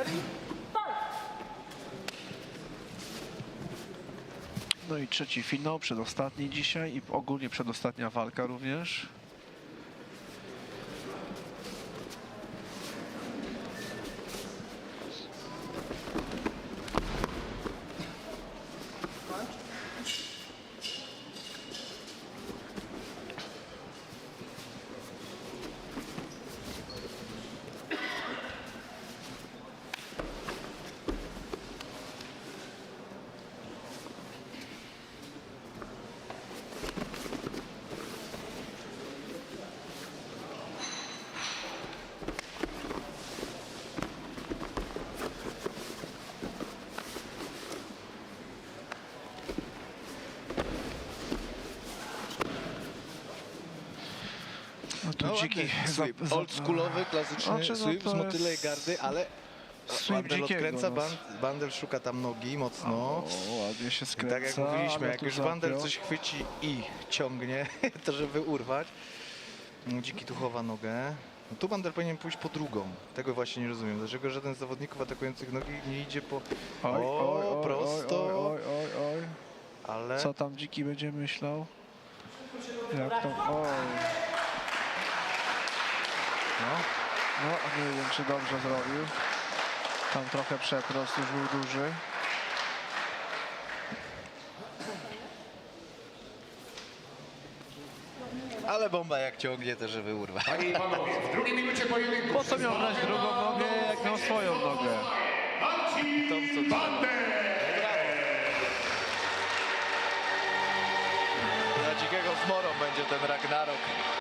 Tak! No i trzeci finał, przedostatni dzisiaj i ogólnie przedostatnia walka również. No tu No dziki ładny za- Oldschoolowy, klasyczny Znaczy, no sweep to z motylej jest gardy, ale sweep Bandel dzikiego, odkręca, no. band, Bandel szuka tam nogi mocno. O, ładnie się I skręca. tak jak mówiliśmy, ale jak tu już zapiął. Bandel coś chwyci i ciągnie, to żeby urwać, no, dziki tu chowa nogę. No, tu Bandel powinien pójść po drugą. Tego właśnie nie rozumiem. Dlaczego żaden z zawodników atakujących nogi nie idzie po... Oj, o, oj, oj, prosto. Oj, oj, oj, oj. Ale... Co tam dziki będzie myślał? Jak to? Oj. No, No, nie wiem, czy dobrze zrobił. Tam trochę przeprost już był duży. ale bomba jak ciągnie, to żeby urwać. Panie i panowie, w drugiej minucie pojedynku. Po co miał brać drugą nogę, jak miał swoją nogę? Marcin Bandel. Dla dzikiego zmorą będzie ten Ragnarok.